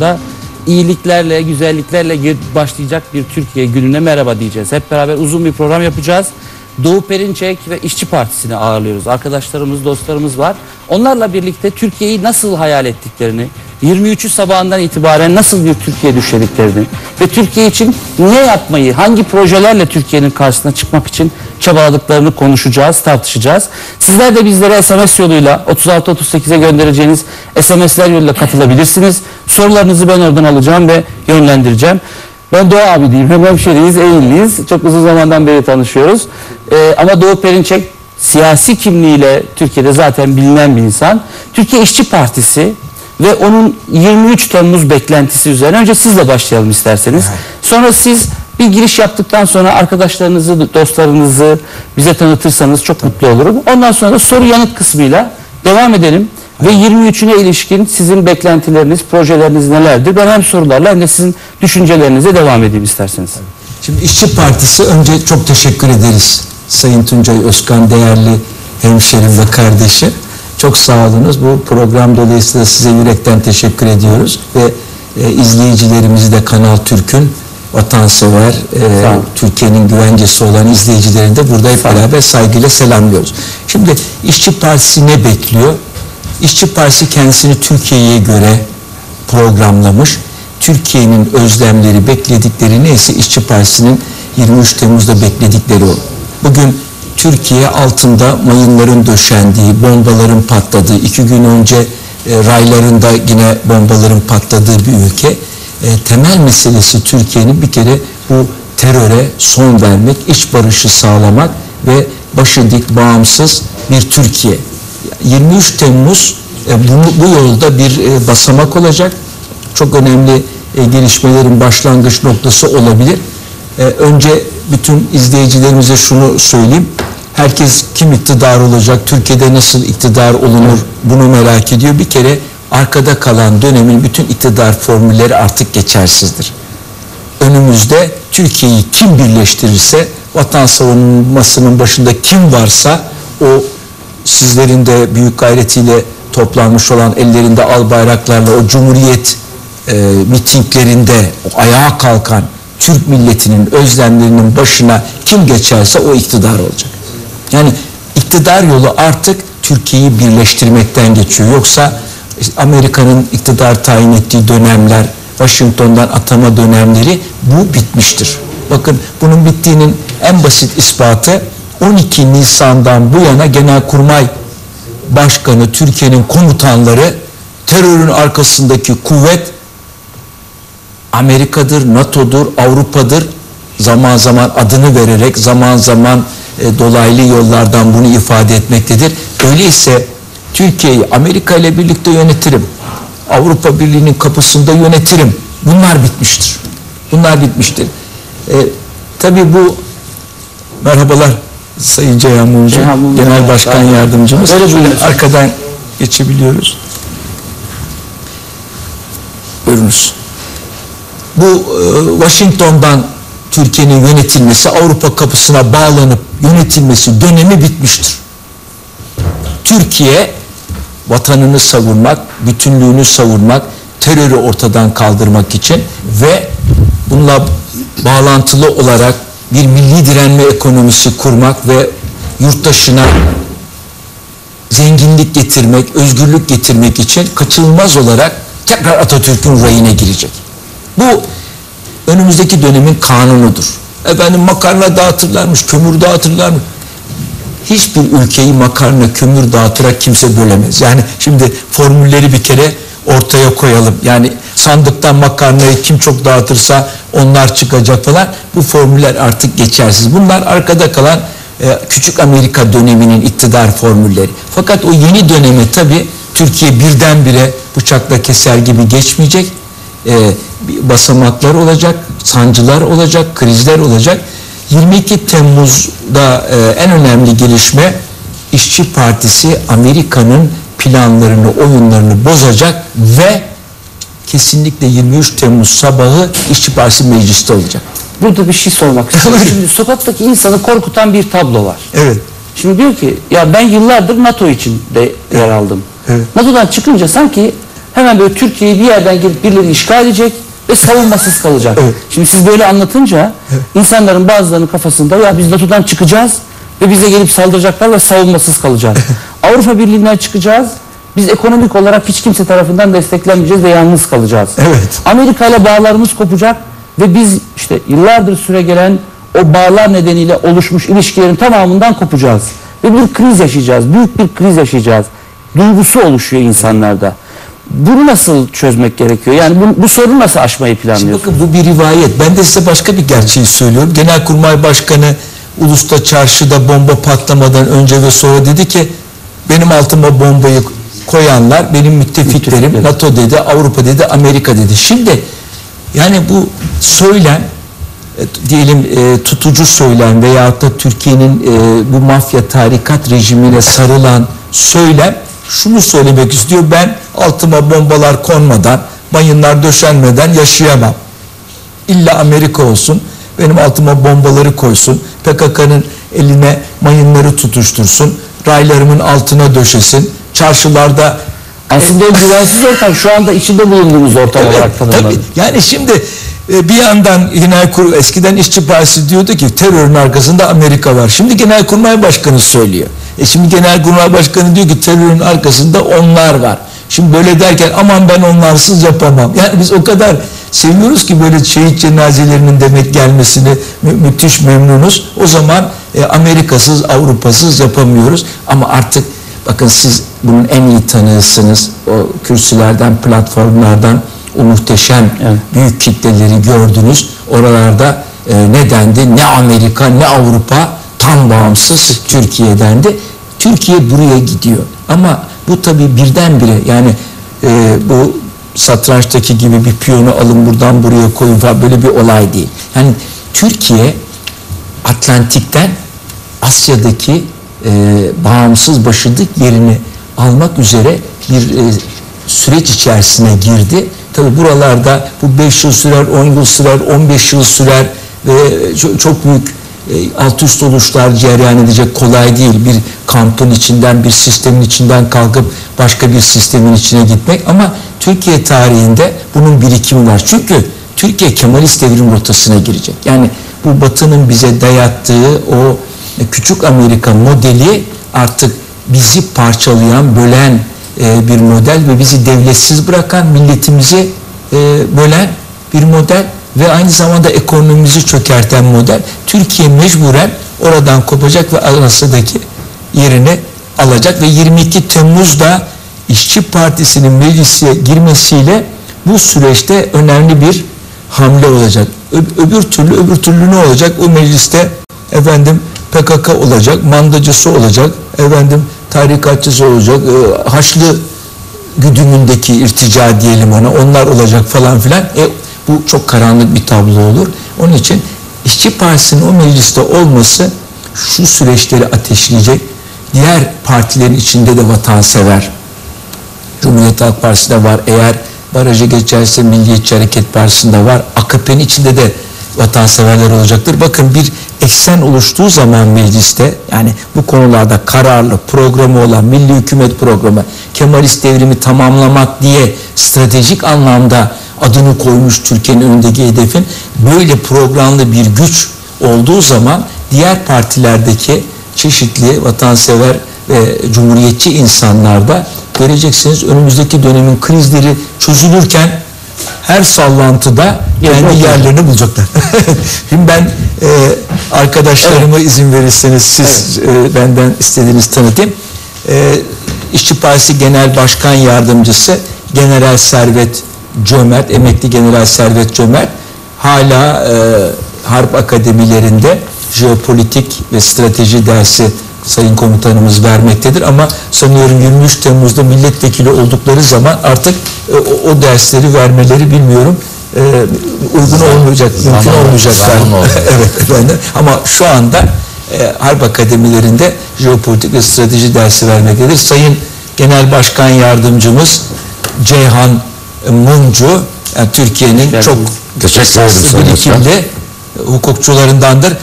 da iyiliklerle, güzelliklerle başlayacak bir Türkiye gününe merhaba diyeceğiz. Hep beraber uzun bir program yapacağız. Doğu Perinçek ve İşçi Partisi'ni ağırlıyoruz. Arkadaşlarımız, dostlarımız var. Onlarla birlikte Türkiye'yi nasıl hayal ettiklerini, 23'ü sabahından itibaren nasıl bir Türkiye düşlediklerini ve Türkiye için ne yapmayı, hangi projelerle Türkiye'nin karşısına çıkmak için çabaladıklarını konuşacağız, tartışacağız. Sizler de bizlere SMS yoluyla 3638'e göndereceğiniz SMS'ler yoluyla katılabilirsiniz. Sorularınızı ben oradan alacağım ve yönlendireceğim. Ben Doğu abi diyeyim. Hem hemşeriyiz, Eğilliyiz. Çok uzun zamandan beri tanışıyoruz. Ee, ama Doğu Perinçek siyasi kimliğiyle Türkiye'de zaten bilinen bir insan. Türkiye İşçi Partisi ve onun 23 Temmuz beklentisi üzerine önce sizle başlayalım isterseniz. Sonra siz bir giriş yaptıktan sonra arkadaşlarınızı, dostlarınızı bize tanıtırsanız çok mutlu olurum. Ondan sonra da soru yanıt kısmıyla devam edelim. Ve 23'üne ilişkin sizin beklentileriniz, projeleriniz nelerdir? Ben hem sorularla hem de sizin düşüncelerinize devam edeyim isterseniz. Şimdi İşçi Partisi önce çok teşekkür ederiz. Sayın Tuncay Özkan değerli hemşerim ve kardeşim. Çok sağ olunuz. Bu program dolayısıyla size yürekten teşekkür ediyoruz. Ve e, izleyicilerimizi de Kanal Türk'ün vatansever, e. Türkiye'nin güvencesi olan izleyicilerini de burada hep beraber saygıyla selamlıyoruz. Şimdi İşçi Partisi ne bekliyor? İşçi Partisi kendisini Türkiye'ye göre programlamış. Türkiye'nin özlemleri, bekledikleri neyse İşçi Partisi'nin 23 Temmuz'da bekledikleri o. Bugün Türkiye altında mayınların döşendiği, bombaların patladığı, iki gün önce e, raylarında yine bombaların patladığı bir ülke. E, temel meselesi Türkiye'nin bir kere bu teröre son vermek, iç barışı sağlamak ve başı dik bağımsız bir Türkiye. 23 Temmuz e, bu yolda bir e, basamak olacak. Çok önemli e, gelişmelerin başlangıç noktası olabilir. E, önce bütün izleyicilerimize şunu söyleyeyim. Herkes kim iktidar olacak, Türkiye'de nasıl iktidar olunur bunu merak ediyor. Bir kere arkada kalan dönemin bütün iktidar formülleri artık geçersizdir önümüzde Türkiye'yi kim birleştirirse vatan savunmasının başında kim varsa o sizlerin de büyük gayretiyle toplanmış olan ellerinde al bayraklarla o cumhuriyet e, mitinglerinde o ayağa kalkan Türk milletinin özlemlerinin başına kim geçerse o iktidar olacak. Yani iktidar yolu artık Türkiye'yi birleştirmekten geçiyor. Yoksa Amerika'nın iktidar tayin ettiği dönemler, Washington'dan atama dönemleri bu bitmiştir. Bakın bunun bittiğinin en basit ispatı 12 Nisan'dan bu yana Genelkurmay Başkanı, Türkiye'nin komutanları terörün arkasındaki kuvvet Amerika'dır, NATO'dur, Avrupa'dır. Zaman zaman adını vererek, zaman zaman e, dolaylı yollardan bunu ifade etmektedir. Öyleyse Türkiye'yi Amerika ile birlikte yönetirim. Avrupa Birliği'nin kapısında yönetirim. Bunlar bitmiştir. Bunlar bitmiştir. E, tabii bu merhabalar Sayın Ceyhan Mumcu, Genel evet, Başkan aynen. Yardımcımız. Böyle Şöyle arkadan geçebiliyoruz. Buyurunuz. Bu e, Washington'dan Türkiye'nin yönetilmesi, Avrupa kapısına bağlanıp yönetilmesi dönemi bitmiştir. Türkiye vatanını savunmak, bütünlüğünü savunmak, terörü ortadan kaldırmak için ve bununla bağlantılı olarak bir milli direnme ekonomisi kurmak ve yurttaşına zenginlik getirmek, özgürlük getirmek için kaçınılmaz olarak tekrar Atatürk'ün rayına girecek. Bu önümüzdeki dönemin kanunudur. Efendim makarna dağıtırlarmış, kömür dağıtırlarmış. Hiçbir ülkeyi makarna, kömür dağıtarak kimse bölemez. Yani şimdi formülleri bir kere ortaya koyalım. Yani sandıktan makarnayı kim çok dağıtırsa onlar çıkacak falan. Bu formüller artık geçersiz. Bunlar arkada kalan e, küçük Amerika döneminin iktidar formülleri. Fakat o yeni döneme tabi Türkiye birdenbire bıçakla keser gibi geçmeyecek. E, basamaklar olacak, sancılar olacak, krizler olacak. 22 Temmuz'da e, en önemli gelişme İşçi Partisi Amerika'nın planlarını, oyunlarını bozacak ve kesinlikle 23 Temmuz sabahı İşçi Partisi mecliste olacak. Burada bir şey sormak istiyorum. Şimdi sokaktaki insanı korkutan bir tablo var. Evet. Şimdi diyor ki ya ben yıllardır NATO için de yer aldım. Evet. NATO'dan çıkınca sanki hemen böyle Türkiye'yi bir yerden gelip birileri işgal edecek ve savunmasız kalacak. Evet. Şimdi siz böyle anlatınca insanların bazılarının kafasında ya biz NATO'dan çıkacağız ve bize gelip saldıracaklar ve savunmasız kalacağız. Avrupa Birliği'nden çıkacağız. Biz ekonomik olarak hiç kimse tarafından desteklenmeyeceğiz ve yalnız kalacağız. Evet. Amerika ile bağlarımız kopacak ve biz işte yıllardır süre gelen o bağlar nedeniyle oluşmuş ilişkilerin tamamından kopacağız. Ve bir kriz yaşayacağız. Büyük bir kriz yaşayacağız. Duygusu oluşuyor insanlarda. Bunu nasıl çözmek gerekiyor? Yani bu, bu sorunu nasıl aşmayı Şimdi planlıyorsunuz? bakın bu bir rivayet. Ben de size başka bir gerçeği söylüyorum. Genelkurmay Başkanı Ulus'ta çarşıda bomba patlamadan önce ve sonra dedi ki benim altıma bombayı koyanlar benim müttefiklerim. NATO dedi, Avrupa dedi, Amerika dedi. Şimdi yani bu söylem e, diyelim e, tutucu söylem veyahut da Türkiye'nin e, bu mafya tarikat rejimine sarılan söylem şunu söylemek istiyor. Ben altıma bombalar konmadan, mayınlar döşenmeden yaşayamam. İlla Amerika olsun, benim altıma bombaları koysun, PKK'nın eline mayınları tutuştursun, raylarımın altına döşesin, çarşılarda Aslında o güvensiz ortam şu anda içinde bulunduğumuz ortam Evet, olarak tanımlanır. tabii. Yani şimdi e, bir yandan Genelkurmay eskiden İşçi Partisi diyordu ki terörün arkasında Amerika var. Şimdi Genelkurmay Başkanı söylüyor. E şimdi Genelkurmay Başkanı diyor ki terörün arkasında onlar var. Şimdi böyle derken aman ben onlarsız yapamam. Yani biz o kadar seviyoruz ki böyle şehit cenazelerinin demek gelmesini mü- müthiş memnunuz. O zaman e, Amerikasız, Avrupasız yapamıyoruz. Ama artık Bakın siz bunun en iyi tanığısınız. O kürsülerden, platformlardan o muhteşem Evet. büyük kitleleri gördünüz. Oralarda e, ne dendi? Ne Amerika ne Avrupa tam bağımsız Türkiye dendi. Türkiye buraya gidiyor. Ama bu tabii birdenbire yani e, bu satrançtaki gibi bir piyonu alın buradan buraya koyun falan böyle bir olay değil. Yani Türkiye Atlantik'ten Asya'daki e, bağımsız başıdık yerini almak üzere bir e, süreç içerisine girdi. Tabi buralarda bu 5 yıl sürer, 10 yıl sürer, 15 yıl sürer ve çok, büyük alt üst oluşlar cereyan edecek kolay değil. Bir kampın içinden, bir sistemin içinden kalkıp başka bir sistemin içine gitmek ama Türkiye tarihinde bunun birikimi var. Çünkü Türkiye Kemalist devrim rotasına girecek. Yani bu Batı'nın bize dayattığı o küçük Amerika modeli artık bizi parçalayan, bölen e, bir model ve bizi devletsiz bırakan, milletimizi e, bölen bir model ve aynı zamanda ekonomimizi çökerten model. Türkiye mecburen oradan kopacak ve Asya'daki yerini alacak ve 22 Temmuz'da İşçi Partisi'nin meclise girmesiyle bu süreçte önemli bir hamle olacak. Öbür türlü öbür türlü ne olacak? O mecliste efendim PKK olacak, mandacısı olacak, efendim tarikatçısı olacak, e, Haçlı güdümündeki irtica diyelim ona, onlar olacak falan filan. E, bu çok karanlık bir tablo olur. Onun için İşçi Partisi'nin o mecliste olması şu süreçleri ateşleyecek. Diğer partilerin içinde de vatansever, Cumhuriyet Halk Partisi'nde var. Eğer barajı geçerse Milliyetçi Hareket Partisi'nde var. AKP'nin içinde de vatanseverler olacaktır. Bakın bir eksen oluştuğu zaman mecliste yani bu konularda kararlı programı olan Milli Hükümet Programı Kemalist devrimi tamamlamak diye stratejik anlamda adını koymuş Türkiye'nin önündeki hedefin böyle programlı bir güç olduğu zaman diğer partilerdeki çeşitli vatansever ve cumhuriyetçi insanlarda göreceksiniz önümüzdeki dönemin krizleri çözülürken her sallantıda kendi yerlerini bulacaklar. Şimdi ben e, arkadaşlarıma izin verirseniz siz e, benden istediğiniz tanıtayım. E, İşçi Partisi Genel Başkan Yardımcısı General Servet Cömert, emekli General Servet Cömert hala e, harp akademilerinde jeopolitik ve strateji dersi sayın komutanımız vermektedir ama sanıyorum 23 Temmuz'da milletvekili oldukları zaman artık e, o, o dersleri vermeleri bilmiyorum e, uygun olmayacak, mümkün Zaman- olmayacaklar. zaman oldu. evet efendim. Ama şu anda e, harp akademilerinde jeopolitik ve strateji dersi vermektedir. Sayın Genel Başkan Yardımcımız Ceyhan Mumcu, yani Türkiye'nin çok Başkan. birikimli hukukçularındandır.